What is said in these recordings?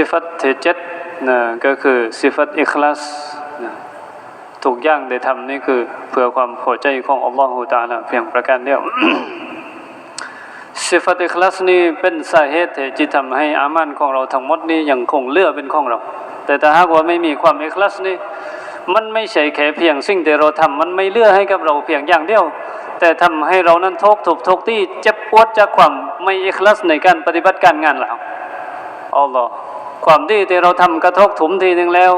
สิฟัตที่เจ็ดนะก็คือสิฟัตอิคลาสนะทุกอย่างได้ทำนี่คือเพื่อความพอใจของอัลลอฮฺตาลาเพียงประการเดียวสิฟัตอิคลาสนี้เป็นสาเหตุที่ทำให้อามันของเราทั้งหมดนี้ยังคงเลือเป็นของเรา แต่ถ้าหากว่าไม่มีความอิคลาสนี้มันไม่ใช่แค่เพียงสิ่งที่เราทำมันไม่เลือให้กับเราเพียงอย่างเดียว แต่ทำให้เรานั้นทุกถูกทุกที่เจ็บปวดจากความไม่อิคลาสในการปฏิบัติการงานเราอัลลอฮ์ ความดีที่เราทำกระทบถุมทีหนึ่งแล้ว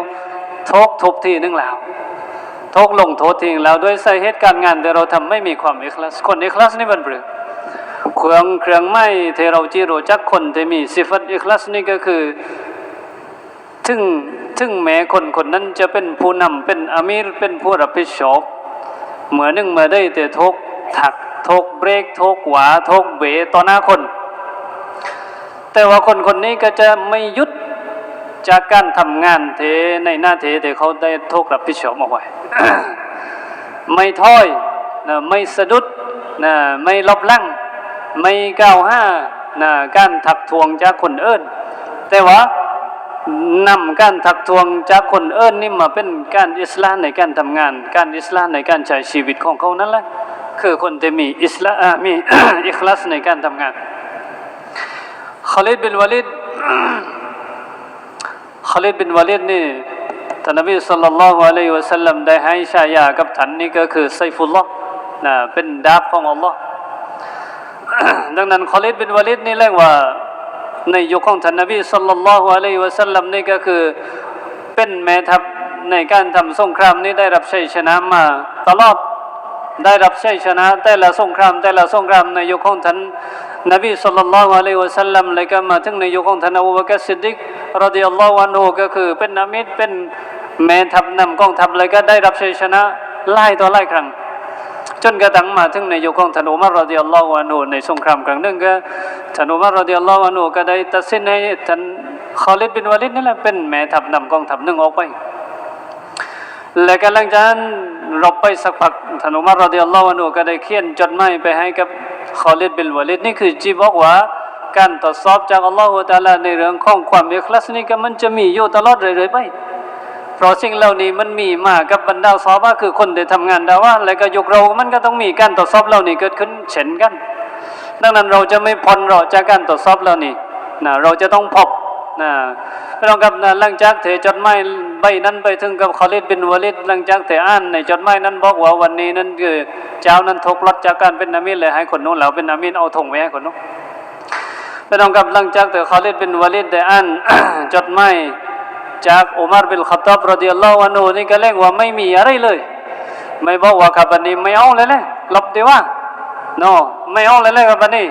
ทกทุบทีหนึ่งแล้วทกลงโทษทีหนึ่งแล้วด้วยสาเหตุการงานที่เราทำไม่มีความอิคลาสคนอิคลาสนี่มันเปลือเครื่องเครื่องไม้ที่เราจีรู้จักคนที่มีสิฟัตอิคลาสนี่ก็คือถึงถึงแม้คนคนนั้นจะเป็นผู้นำเป็นอามีรเป็นผู้รับผิดชอบเหมือนหนึ่งเมื่อได้แต่ทกถักทกเบรกทกหวาทกเบต่อหน้าคน แต่ว่าคนคนนี้ก็จะไม่หยุด จากการทำงานเทในหน้าเทที่เขาได้โทกรับผิดชอบเอาไว้ ไม่ท้อยนะไม่สะดุดนะไม่ลบลั่ง ไม่ก้าวห้านะการถักทวงจากคนเอิ้นแต่ว่านำการถักทวงจากคนเอิ้นนี่มาเป็นการอิสลามในการทำงาน การอิสลามในการใช้ชีวิตของเขานั่นแหละคือคนที่มีอิสลามมีอิคลาสในการทำงานขลิดบินวาลิด ขลิดบินวาลิดนี่ท่านนบีสุลต่านละฮ์อะลัยฮิวะสัลลัมได้ให้ฉายากับท่านนี่ก็คือไซฟุลลอฮ์นะเป็นดาบของอัลลอฮ์ดังนั้นขลิดบินวาลิดนี่เรียกว่า ในยุคของท่านนบีสุลต่านละฮ์อะลัยฮิวะสัลลัมนี่ก็คือเป็นแม่ทัพในการทำสงครามนี้ได้รับชัยชนะมา ตลอดได้รับชัยชนะ แต่ละสงคราม แต่ละสงครามในยุคของท่านนบีสุลต่านละฮ์อะลัยฮิวะสัลลัมเลยก็มาถึงในยุคของท่านอูบากรซิดดิก รดิยัลลอฮุอันฮูก็คือเป็นนามิดเป็นแม่ทัพนำกองทัพเลยก็ได้รับชัยชนะหลายต่อหลายครั้งจนกระทั่งมาถึงในยุคของท่านอุมัรรอดิยัลลอฮุอันฮุในสงครามครั้งหนึ่งก็ท่านอุมัรรอดิยัลลอฮุอันฮุก็ได้ตัดสินให้ท่านคอลิดบินวาลิดนี่แหละเป็นแม่ทัพนำกองทัพหนึ่งออกไป และกำลังจะนั้นรบไปสักพักท่านอุมัรรอดิยัลลอฮุอันฮุก็ได้เขียนจดหมายไปให้กับคอลิดบินวาลิดนี่คือจีบอกว่า การตรวจสอบจากอัลลอฮฺตาลาในเรื่องของความอิคลาสนี่ก็มันจะมีอยู่ตลอดเรื่อยๆไปเพราะสิ่งเหล่านี้มันมีมากับบรรดาซอฮาบะห์คือคนที่ทำงานดาว่าและก็ยกเรา มันก็ต้องมีการตรวจสอบเหล่านี้เกิดขึ้นเช่นกัน ดังนั้นเราจะไม่พ้นเราจากการตรวจสอบเหล่านี้นะเราจะต้องพบนะไม่ต้องกับนะหลังจากเถจดหมายใบนั้นไปถึงกับคอลิดบินวลิดหลังจากเถอ่านในจดหมายนั้นบอกว่าวันนี้นั้นคือเจ้านั้นทกลดจากการเป็นนามินเลยให้คนนู้นแล้วเป็นนามินเอาธงไว้ให้คนนู้น ไม่ต้องกับหลังจากเถคอลิดบินวาลิดได้อ่านจดหมายจากอุมารบินขัตตับรดิยัลลอฮุอันูนี่ก็เรียกว่าไม่มีอะไรเลย ไม่บอกว่าขับอันนี้ไม่เอาเลยเลยลบดีว่าโนไม่เอาเลยเลยขับอันนี้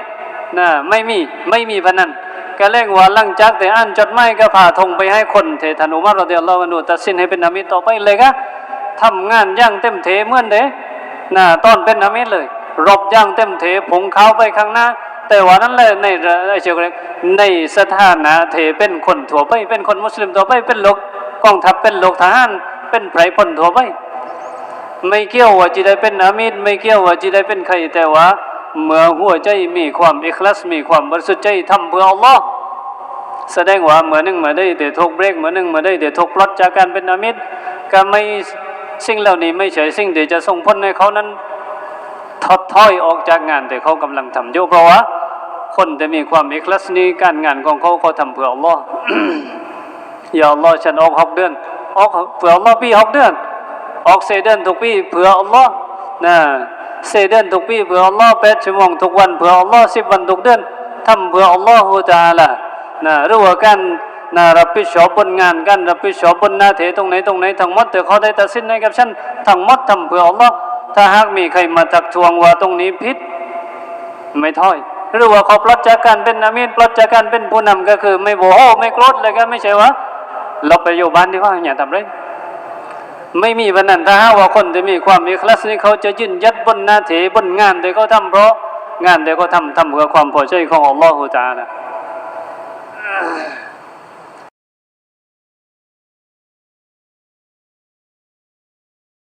นะไม่มีไม่มีพนันก็เรียกว่าหลังจากแต่อ่านจดหมายก็พาธงไปให้คนเทธนุมารรดิยัลลอฮุอันูตัดสินให้เป็นนามิตต่อไปเลยก็ทำงานย่างเต็มเทเหมือนเด้นะตอนเป็นนามิตเลยรบย่างเต็มเทผงเขาไปข้างหน้า แต่ว่านั้นเลยในไอ้เจ้าเรียในสถานะเทเป็นคนทั่วไป เป็นคนมุสลิมทั่วไปเป็นโลกกองทัพเป็นโลกทหารเป็นไพรพลทั่วไปไม่เกี่ยวว่าจะได้เป็นอามิดไม่เกี่ยวว่าจะได้เป็นใครแต่ว่า เมื่อหัวใจมีความอิคลัสมีความบริสุทธิ์ใจทำเพื่ออัลลอฮ์แสดงว่าเหมื่อหนึ่งเมื่อได้แต่ทกเบรกเหมื่อหนึ่งเมื่อได้แต่ทกปลดจากการเป็นอามิดก็ไม่สิ่งเหล่านี้ไม่ใช่สิ่งที่จะส่งผลให้เขานั้นถอดถอยออกจากงานแต่เขากำลังทำอยู่เพราะว่า คนจะมีความอิคลัสนี้การงานของเขาเขาทำเพื่ออัลลอฮ์อย่าอัลลอฮ์ฉันออกหกเดือนออกเพื่ออัลลอฮ์ปีหกเดือน ออกเซเดือนทุกปีเพื่ออัลลอฮ์นะเซเดือนทุกปีเพื่ออัลลอฮ์แปดชั่วโมงทุกวันเพื่ออัลลอฮ์สิบวันทุกเดือนทำเพื่ออัลลอฮ์ฮุตาละนะหรือว่าการนะรับผิดชอบบนงานกันรับผิดชอบบนหน้าที่ตรงไหนตรงไหนทั้งหมดแต่เขาได้ตัดสินให้กับฉันทั้งหมดทำเพื่ออัลลอฮ์ถ้าหากมีใครมาทักทวงว่าตรงนี้ผิดไม่ถ้อย หรือว่าเขาปลดจากการเป็นอามีนปลดจากการเป็นผู้นำก็คือ ไม่โมโหไม่โกรธเลยก็ไม่ใช่ว่าเราไปอยู่บ้านที่ว่าอย่าทำไรไม่มีวันนั้นถ้าหากว่าคนที่มีความมีคลาสนี้เขาจะยืนยัดบนหน้าที่บนงานที่เขาทำเพราะงานที่เขาทำทำเพื่อความพอใจของอัลลอฮฺตานะ